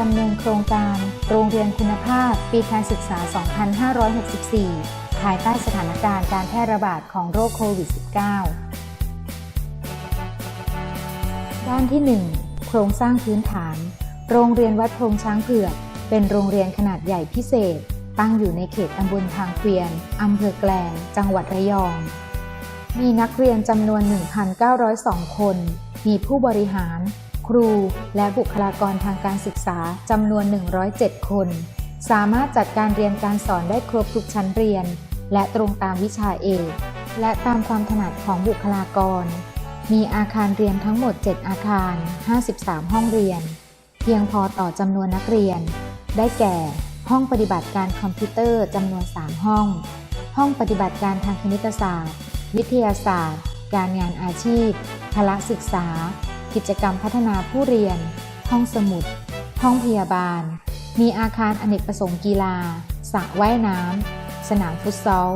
ดำเนินโครงการ โรงเรียนคุณภาพ ปีการศึกษา 2564 ภายใต้สถานการณ์การแพร่ระบาดของโรคโควิด -19 ด้านที่ 1 โครงสร้างพื้นฐาน โรงเรียนวัดพงช้างเผือก เป็นโรงเรียนขนาดใหญ่พิเศษ ตั้งอยู่ในเขตตำบลทางเกวียนอำเภอแกลง จังหวัดระยอง มีนักเรียนจำนวน 1,902 คน มีผู้บริหาร รู และบุคลากรทางการศึกษาจำนวน 107 คน สามารถจัดการเรียนการสอนได้ครบทุกชั้นเรียน และตรงตามวิชาเอกและตามความถนัดของบุคลากร มีอาคารเรียนทั้งหมด 7 อาคาร 53 ห้องเรียน เพียงพอต่อจำนวนนักเรียน ได้แก่ ห้องปฏิบัติการคอมพิวเตอร์จำนวน 3 ห้อง ห้องปฏิบัติการทางคณิตศาสตร์ วิทยาศาสตร์ การงานอาชีพพละศึกษา กิจกรรมพัฒนาผู้เรียน ห้องสมุด ห้องพยาบาล มีอาคารอเนกประสงค์กีฬาสระว่ายน้ำ สนามฟุตซอล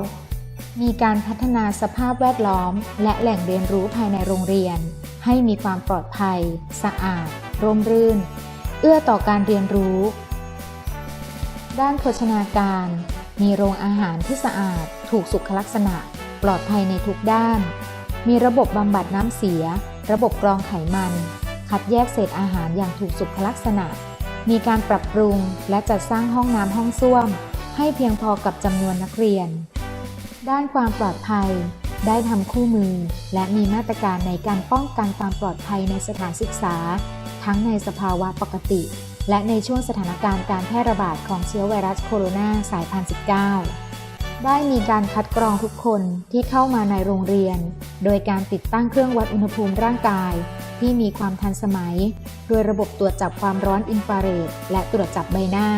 มีการพัฒนาสภาพแวดล้อม และแหล่งเรียนรู้ภายในโรงเรียน ให้มีความปลอดภัย สะอาด ร่มรื่น เอื้อต่อการเรียนรู้ ด้านโภชนาการ มีโรงอาหารที่สะอาด ถูกสุขลักษณะ ปลอดภัยในทุกด้าน มีระบบบำบัดน้ำเสีย ระบบกรองไขมัน คัดแยกเศษอาหารอย่างถูกสุขลักษณะ มีการปรับปรุงและจัดสร้างห้องน้ำห้องส้วม ให้เพียงพอกับจำนวนนักเรียน ด้านความปลอดภัย ได้ทำคู่มือ และมีมาตรการในการป้องกันความปลอดภัยในสถานศึกษา ทั้งในสภาวะปกติ และในช่วงสถานการณ์การแพร่ระบาดของเชื้อไวรัสโคโรนาสายพันธุ์19 ได้มีการคัดกรองทุกคนที่เข้ามาในโรงเรียน โดยการติดตั้งเครื่องวัดอุณหภูมิร่างกาย ที่มีความทันสมัย โดยระบบตรวจจับความร้อนอินฟราเรดและตรวจจับใบหน้า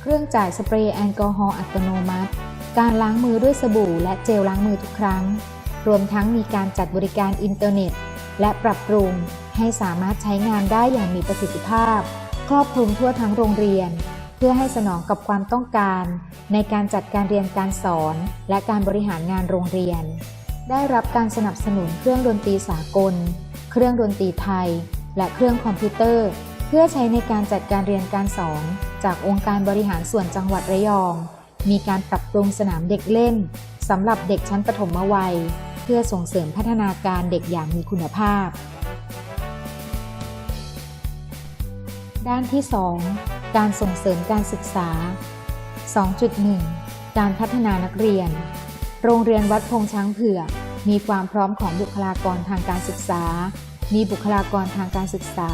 เครื่องจ่ายสเปรย์แอลกอฮอล์อัตโนมัติ การล้างมือด้วยสบู่และเจลล้างมือทุกครั้ง รวมทั้งมีการจัดบริการอินเทอร์เน็ต และปรับปรุงให้สามารถใช้งานได้อย่างมีประสิทธิภาพ ครอบคลุมทั่วทั้งโรงเรียน พื่อให้สนองกับความต้องการ ในการจัดการเรียนการสอน และการบริหารงานโรงเรียน ได้รับการสนับสนุนเครื่องดนตรีสากล เครื่องดนตรีไทย และเครื่องคอมพิวเตอร์ เพื่อใช้ในการจัดการเรียนการสอน จากองค์การบริหารส่วนจังหวัดระยอง มีการปรับปรุงสนามเด็กเล่นสำหรับเด็กชั้นประถมวัย เพื่อส่งเสริมพัฒนาการเด็กอย่างมีคุณภาพ ด้านที่ 2 การส่งเสริมการศึกษา 2.1 การพัฒนานักเรียน โรงเรียนวัดพงช้างเผือกมีความพร้อมของบุคลากรทางการศึกษา มีบุคลากรทางการศึกษา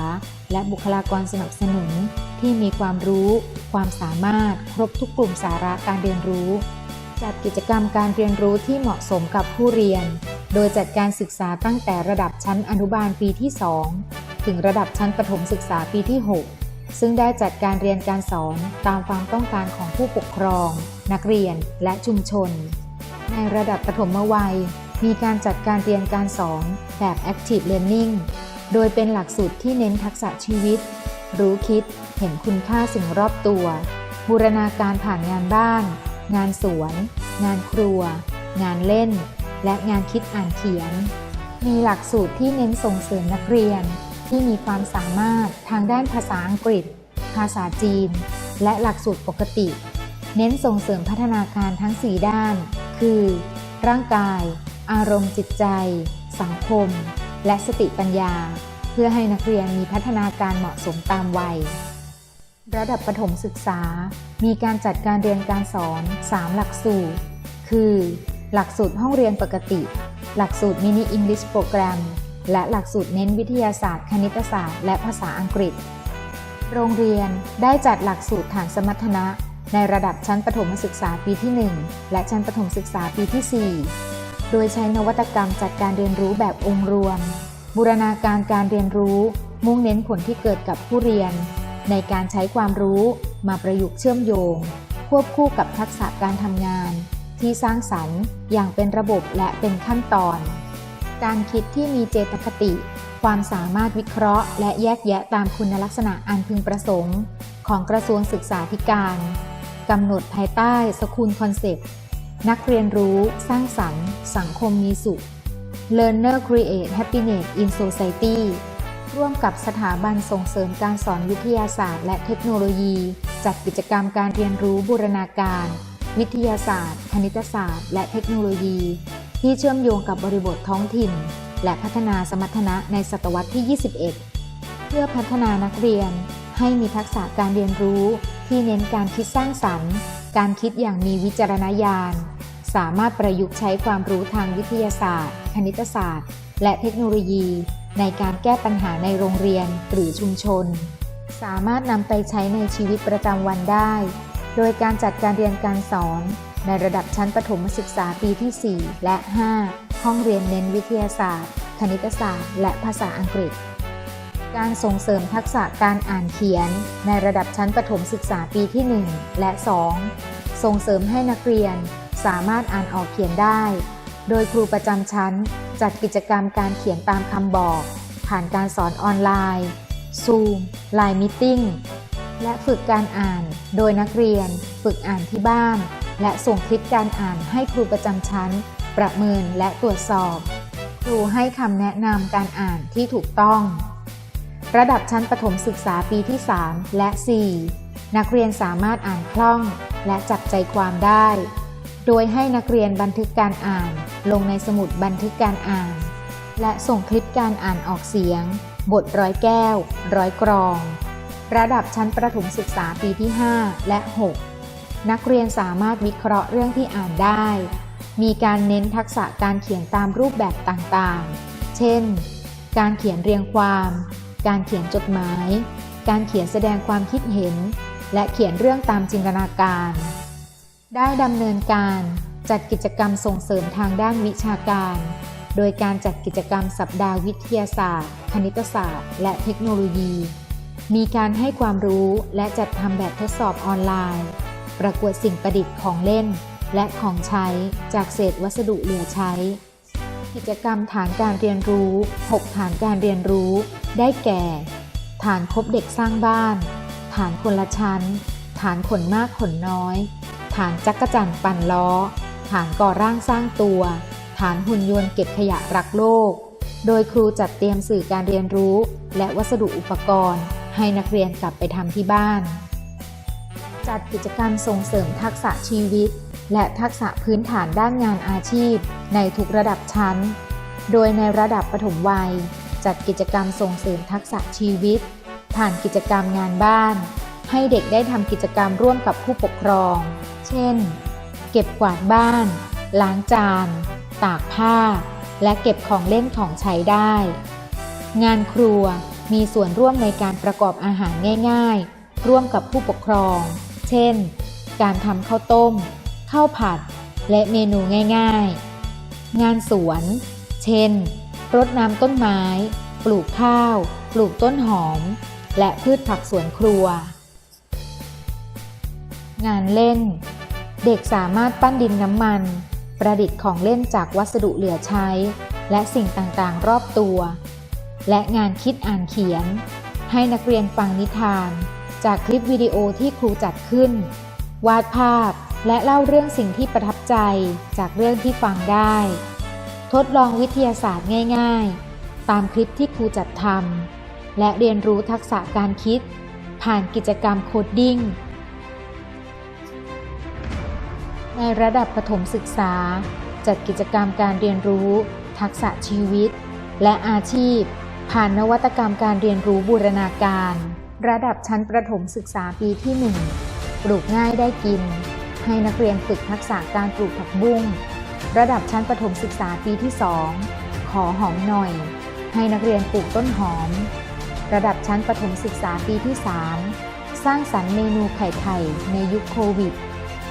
และบุคลากรสนับสนุน ที่มีความรู้ ความสามารถครบทุกกลุ่มสาระการเรียนรู้ จัดกิจกรรมการเรียนรู้ที่เหมาะสมกับผู้เรียน โดยจัดการศึกษาตั้งแต่ระดับชั้นอนุบาลปีที่ 2 ถึงระดับชั้นประถมศึกษาปีที่ 6 ซึ่งได้จัดการเรียนการสอนตามความต้องการของผู้ปกครอง นักเรียนและชุมชน ในระดับประถมวัย มีการจัดการเรียนการสอนแบบ Active Learning โดยเป็นหลักสูตรที่เน้นทักษะชีวิต รู้คิดเห็นคุณค่าสิ่งรอบตัว บูรณาการผ่านงานบ้าน งานสวน งานครัว งานเล่น และงานคิดอ่านเขียน มีหลักสูตรที่เน้นส่งเสริมนักเรียน ที่มีความสามารถทางด้านภาษาอังกฤษ ภาษาจีน และหลักสูตรปกติ เน้นส่งเสริมพัฒนาการทั้ง 4 ด้าน คือ ร่างกาย อารมณ์จิตใจ สังคม และสติปัญญา เพื่อให้นักเรียนมีพัฒนาการเหมาะสมตามวัย ระดับประถมศึกษา มีการจัดการเรียนการสอน 3 หลักสูตร คือ หลักสูตรห้องเรียนปกติ หลักสูตรมินิอังกฤษโปรแกรม และหลักสูตรเน้นวิทยาศาสตร์ คณิตศาสตร์ และภาษาอังกฤษ โรงเรียนได้จัดหลักสูตรฐานสมรรถนะ ในระดับชั้นประถมศึกษาปีที่ 1 และชั้นประถมศึกษาปีที่ 4 โดยใช้นวัตกรรมจัดการเรียนรู้แบบองค์รวม บูรณาการการเรียนรู้ มุ่งเน้นผลที่เกิดกับผู้เรียน ในการใช้ความรู้มาประยุกต์เชื่อมโยง ควบคู่กับทักษะการทำงาน ที่สร้างสรรค์อย่างเป็นระบบและเป็นขั้นตอน การคิดที่มีเจตคติ ความสามารถวิเคราะห์ และแยกแยะตามคุณลักษณะอันพึงประสงค์ ของกระทรวงศึกษาธิการกำหนดภายใต้สกุลคอนเซปต์นักเรียนรู้สร้างสรรค์ สังคมมีสุข Learner Create Happiness in Society ร่วมกับสถาบันส่งเสริมการสอนวิทยาศาสตร์ และเทคโนโลยี จัดกิจกรรมการเรียนรู้บูรณาการ วิทยาศาสตร์ คณิตศาสตร์ และเทคโนโลยี ที่เชื่อมโยงกับบริบทท้องถิ่น และพัฒนาสมรรถนะในศตวรรษที่ 21 เพื่อพัฒนานักเรียนให้มีทักษะการเรียนรู้ที่เน้นการคิดสร้างสรรค์ การคิดอย่างมีวิจารณญาณ สามารถประยุกต์ใช้ความรู้ทางวิทยาศาสตร์ คณิตศาสตร์ และเทคโนโลยี ในการแก้ปัญหาในโรงเรียนหรือชุมชน สามารถนำไปใช้ในชีวิตประจำวันได้ โดยการจัดการเรียนการสอน ในระดับชั้นประถมศึกษาปีที่ 4 และ 5 ห้องเรียนเน้นวิทยาศาสตร์ คณิตศาสตร์ และภาษาอังกฤษ การส่งเสริมทักษะการอ่านเขียน ในระดับชั้นประถมศึกษาปีที่ 1 และ 2 ส่งเสริมให้นักเรียนสามารถอ่านออกเขียนได้ โดยครูประจำชั้นจัดกิจกรรมการเขียนตามคำบอก ผ่านการสอนออนไลน์ Zoom Line Meeting และฝึกการอ่าน โดยนักเรียนฝึกอ่านที่บ้าน และส่งคลิปการอ่านให้ครูประจำชั้น ประเมินและตรวจสอบ ครูให้คำแนะนำการอ่านที่ถูกต้อง ระดับชั้นประถมศึกษาปีที่ 3 และ 4 นักเรียนสามารถอ่านคล่องและจับใจความได้ โดยให้นักเรียนบันทึกการอ่าน ลงในสมุดบันทึกการอ่าน และส่งคลิปการอ่านออกเสียง บทร้อยแก้ว ร้อยกรอง ระดับชั้นประถมศึกษาปีที่ 5 และ 6 นักเรียนสามารถวิเคราะห์เรื่องที่อ่านได้ มีการเน้นทักษะการเขียนตามรูปแบบต่างๆ เช่น การเขียนเรียงความ การเขียนจดหมาย การเขียนแสดงความคิดเห็น และเขียนเรื่องตามจินตนาการ ได้ดำเนินการจัดกิจกรรมส่งเสริมทางด้านวิชาการ โดยการจัดกิจกรรมสัปดาห์วิทยาศาสตร์ คณิตศาสตร์ และเทคโนโลยี มีการให้ความรู้และจัดทำแบบทดสอบออนไลน์ ประกวดสิ่งประดิษฐ์ของเล่น และของใช้จากเศษวัสดุเหลือใช้ กิจกรรมฐานการเรียนรู้ 6 ฐานการเรียนรู้ ได้แก่ ฐานคบเด็กสร้างบ้าน ฐานคนละชั้น ฐานขนมากขนน้อย ฐานจักรจั่นปั่นล้อ ฐานก่อร่างสร้างตัว ฐานหุ่นยนต์เก็บขยะรักโลก โดยครูจัดเตรียมสื่อการเรียนรู้ และวัสดุอุปกรณ์ ให้นักเรียนกลับไปทำที่บ้าน จัดกิจกรรมส่งเสริมทักษะชีวิต และทักษะพื้นฐานด้านงานอาชีพ ในทุกระดับชั้น โดยในระดับปฐมวัย จัดกิจกรรมส่งเสริมทักษะชีวิต ผ่านกิจกรรมงานบ้าน ให้เด็กได้ทำกิจกรรมร่วมกับผู้ปกครอง เช่น เก็บกวาดบ้าน ล้างจาน ตากผ้า และเก็บของเล่นของใช้ได้ งานครัวมีส่วนร่วมในการประกอบอาหารง่าย ๆ ร่วมกับผู้ปกครอง เช่น การทำข้าวต้ม ข้าวผัด และเมนูง่ายๆ งานสวน เช่น รดน้ำต้นไม้ ปลูกข้าว ปลูกต้นหอม และพืชผักสวนครัว งานเล่น เด็กสามารถปั้นดินน้ำมัน ประดิษฐ์ของเล่นจากวัสดุเหลือใช้ และสิ่งต่างๆ รอบตัว และงานคิดอ่านเขียน ให้นักเรียนฟังนิทาน จากคลิปวิดีโอที่ครูจัดขึ้น วาดภาพและเล่าเรื่องสิ่งที่ประทับใจจากเรื่องที่ฟังได้ ทดลองวิทยาศาสตร์ง่ายๆ ตามคลิปที่ครูจัดทำและเรียนรู้ทักษะการคิด ผ่านกิจกรรมโคดดิ้ง ในระดับประถมศึกษา จัดกิจกรรมการเรียนรู้ ทักษะชีวิต และอาชีพ ผ่านนวัตกรรมการเรียนรู้บูรณาการ ระดับชั้นประถมศึกษาปีที่ 1 ปลูกง่ายได้กิน ให้นักเรียนฝึกทักษะการปลูกผักบุ้ง ระดับชั้นประถมศึกษาปีที่ 2 ขอหอมหน่อย ให้นักเรียนปลูกต้นหอม ระดับชั้นประถมศึกษาปีที่ 3 สร้างสรรค์เมนูไข่ไข่ในยุคโควิด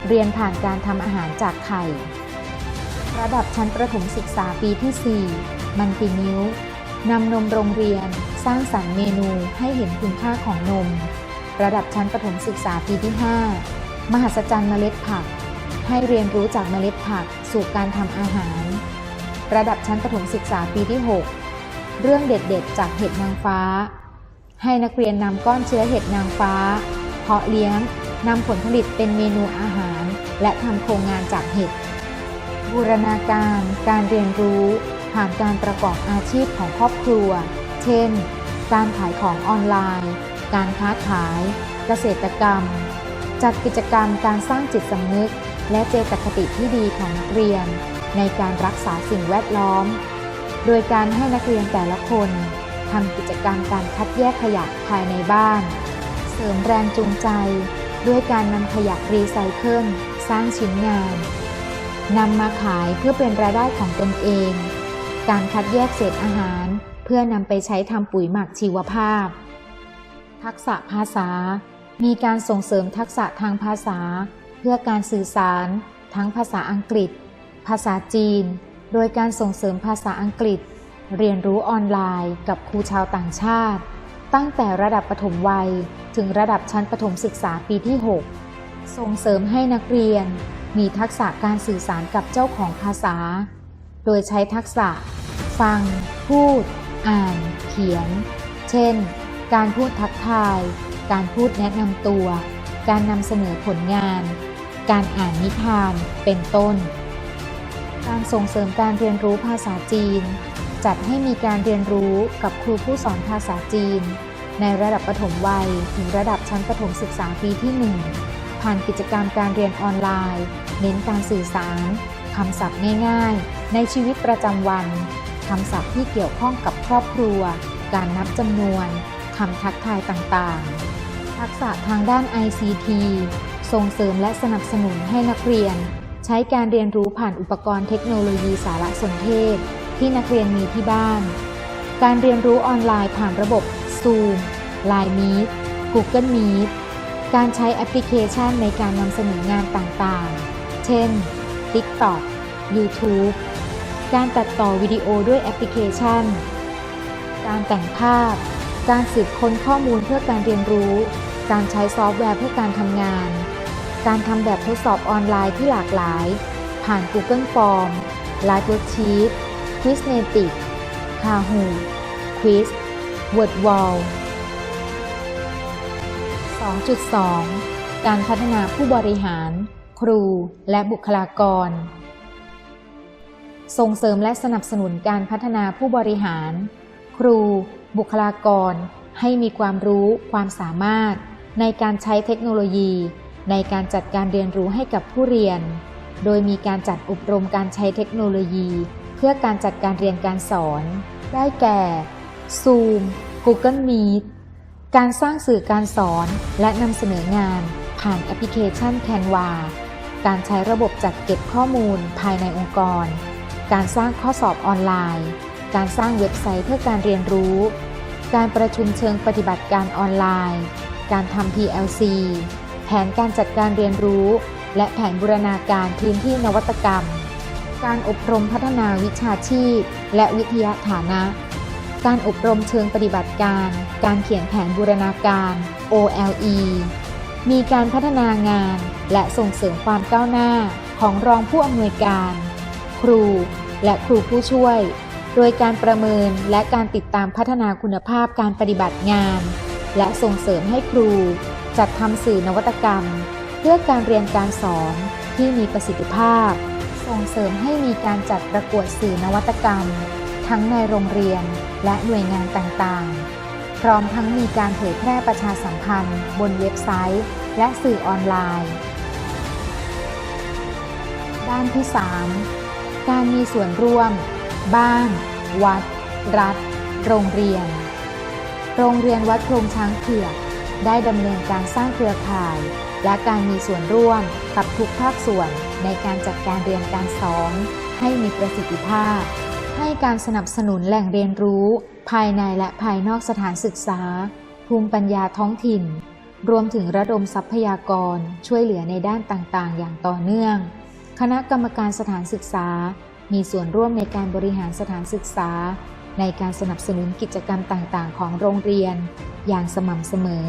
เรียนผ่านการทำอาหารจากไข่ ระดับชั้นประถมศึกษาปีที่ 4 มันตินิ้ว นำนมโรงเรียน สร้างสรรค์เมนูให้เห็นคุณค่าของนม ระดับชั้นประถมศึกษาปีที่ 5 มหัศจรรย์เมล็ดผัก ให้เรียนรู้จากเมล็ดผักสู่การทำอาหาร ระดับชั้นประถมศึกษาปีที่ 6 เรื่องเด็ดๆ จากเห็ดนางฟ้า ให้นักเรียนนำก้อนเชื้อเห็ดนางฟ้า เพาะเลี้ยงนำผลผลิตเป็นเมนูอาหาร และทำโครงงานจากเห็ดบูรณาการการเรียนรู้ ผ่านการประกอบอาชีพของครอบครัว เช่น การขายของออนไลน์ การค้าขาย เกษตรกรรม จัดกิจกรรมการสร้างจิตสำนึก และเจตคติที่ดีของนักเรียน ในการรักษาสิ่งแวดล้อม โดยการให้นักเรียนแต่ละคนทำกิจกรรมการคัดแยกขยะภายในบ้าน เสริมแรงจูงใจ ด้วยการนำขยะรีไซเคิลสร้างชิ้นงานนำมาขายเพื่อเป็นรายได้ของตนเอง การคัดแยกเศษอาหาร เพื่อนำไปใช้ทำปุ๋ยหมักชีวภาพ ทักษะภาษา มีการส่งเสริมทักษะทางภาษา เพื่อการสื่อสาร ทั้งภาษาอังกฤษ ภาษาจีน โดยการส่งเสริมภาษาอังกฤษ เรียนรู้ออนไลน์กับครูชาวต่างชาติ ตั้งแต่ระดับปฐมวัย ถึงระดับชั้นประถมศึกษาปีที่ 6 ส่งเสริมให้นักเรียน มีทักษะการสื่อสารกับเจ้าของภาษา โดยใช้ทักษะ ฟัง พูด อ่าน เขียน เช่น การพูดทักทาย การพูดแนะนำตัว การนำเสนอผลงาน การอ่านนิทาน เป็นต้น การส่งเสริมการเรียนรู้ภาษาจีน จัดให้มีการเรียนรู้กับครูผู้สอนภาษาจีน ในระดับประถมวัยถึงระดับชั้นประถมศึกษาปีที่ 1 ผ่านกิจกรรมการเรียนออนไลน์ เน้นการสื่อสาร คำศัพท์ง่ายๆ ในชีวิตประจำวัน คำศัพท์ที่เกี่ยวข้องกับครอบครัว การนับจำนวน คำทักทายต่างๆ ทักษะทางด้าน ICT ส่งเสริมและสนับสนุนให้นักเรียน ใช้การเรียนรู้ผ่านอุปกรณ์เทคโนโลยีสารสนเทศ ที่นักเรียนมีที่บ้าน การเรียนรู้ออนไลน์ผ่านระบบ Zoom Line Meet Google Meet การใช้แอปพลิเคชันในการนำเสนองานต่างๆ เช่น TikTok YouTube การตัดต่อวิดีโอด้วยแอปพลิเคชัน การแต่งภาพ การสืบค้นข้อมูลเพื่อการเรียนรู้ การใช้ซอฟต์แวร์เพื่อการทำงาน การทำแบบทดสอบออนไลน์ที่หลากหลาย ผ่าน Google Form Live Worksheet Quizmatic Kahoot Quiz WordWall 2.2 การพัฒนาผู้บริหาร ครู และบุคลากร ส่งเสริมและสนับสนุนการพัฒนาผู้บริหาร ครู บุคลากร ให้มีความรู้ความสามารถ ในการใช้เทคโนโลยี ในการจัดการเรียนรู้ให้กับผู้เรียน โดยมีการจัดอบรมการใช้เทคโนโลยี เพื่อการจัดการเรียนการสอน ได้แก่ Zoom Google Meet การสร้างสื่อการสอนและนำเสนองานผ่านแอปพลิเคชัน Canva การใช้ระบบจัดเก็บข้อมูลภายในองค์กร การสร้างข้อสอบออนไลน์ การสร้างเว็บไซต์เพื่อการเรียนรู้ การประชุมเชิงปฏิบัติการออนไลน์ การทำ PLC แผนการจัดการเรียนรู้ และแผนบูรณาการพื้นที่นวัตกรรม การอบรมพัฒนาวิชาชีพ และวิทยาฐานะ การอบรมเชิงปฏิบัติการ การเขียนแผนบูรณาการ OLE มีการพัฒนางาน และส่งเสริมความก้าวหน้าของรองผู้อำนวยการ ครู และครูผู้ช่วย โดยการประเมินและการติดตามพัฒนาคุณภาพการปฏิบัติงาน และส่งเสริมให้ครู จัดทำสื่อนวัตกรรม เพื่อการเรียนการสอนที่มีประสิทธิภาพ ส่งเสริมให้มีการจัดประกวดสื่อนวัตกรรม ทั้งในโรงเรียนและหน่วยงานต่างๆ พร้อมทั้งมีการเผยแพร่ประชาสัมพันธ์ บนเว็บไซต์ และสื่อออนไลน์ ด้านที่ 3 การมีส่วนร่วม บ้าน วัด รัฐ โรงเรียน โรงเรียนวัดโพรงช้างเผือกได้ดำเนินการสร้างเครือข่าย และการมีส่วนร่วมกับทุกภาคส่วนในการจัดการเรียนการสอนให้มีประสิทธิภาพ ให้การสนับสนุนแหล่งเรียนรู้ ภายในและภายนอกสถานศึกษา ภูมิปัญญาท้องถิ่น รวมถึงระดมทรัพยากรช่วยเหลือในด้านต่างๆ อย่างต่อเนื่อง คณะกรรมการสถานศึกษา มีส่วนร่วมในการบริหารสถานศึกษา ในการสนับสนุนกิจกรรมต่างๆ ของโรงเรียน อย่างสม่ำเสมอ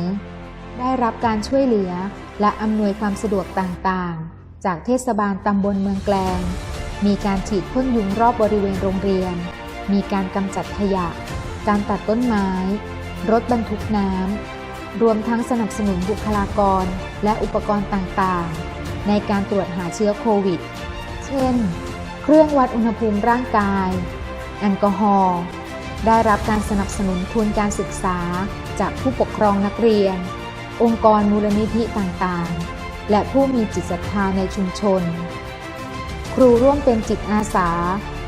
ได้รับการช่วยเหลือและอำนวยความสะดวกต่างๆ จากเทศบาลตำบลเมืองแกลง มีการฉีดพ่นยุงรอบบริเวณโรงเรียน มีการกำจัดขยะ การตัดต้นไม้ รถบรรทุกน้ำ รวมทั้งสนับสนุนบุคลากร และอุปกรณ์ต่างๆ ในการตรวจหาเชื้อโควิด เช่น เครื่องวัดอุณหภูมิร่างกาย แอลกอฮอล์ ได้รับการสนับสนุนทุนการศึกษาจากผู้ปกครองนักเรียน องค์กรมูลนิธิต่างๆ และผู้มีจิตศรัทธาในชุมชน รูร่วมเป็นจิตอาสา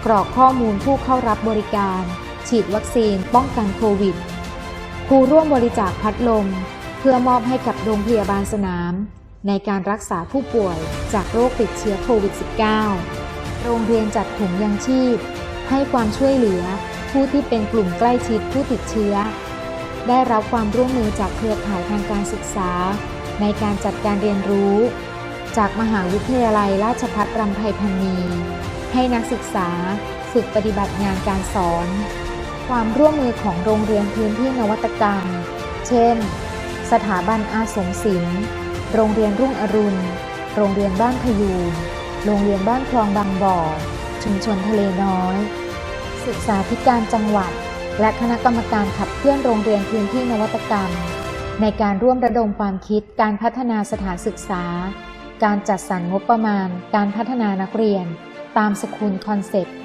กรอกข้อมูลผู้เข้ารับบริการ ฉีดวัคซีน ป้องกันโควิด ครูร่วมบริจาคพัดลม เพื่อมอบให้กับโรงพยาบาลสนาม ในการรักษาผู้ป่วยจากโรคติดเชื้อโควิด -19 โรงเรียนจัดถุงยังชีพ ให้ความช่วยเหลือผู้ที่เป็นกลุ่มใกล้ชิดผู้ติดเชื้อ ได้รับความร่วมมือจากเครือข่ายทางการศึกษา ในการจัดการเรียนรู้ จากมหาวิทยาลัยราชภัฏรำไพพรรณีให้นักศึกษาฝึกปฏิบัติงานการสอน ความร่วมมือของโรงเรียนพื้นที่นวัตกรรม เช่น สถาบันอาสมศิลป์ โรงเรียนรุ่งอรุณ โรงเรียนบ้านพยูนโรงเรียนบ้านคลองบางบ่อ ชุมชนทะเลน้อย ศึกษาธิการจังหวัด และคณะกรรมการขับเคลื่อนโรงเรียนพื้นที่นวัตกรรม ในการร่วมระดมความคิดการพัฒนาสถานศึกษา การจัดสรรงบประมาณ การพัฒนานักเรียน ตามสกุลคอนเซปต์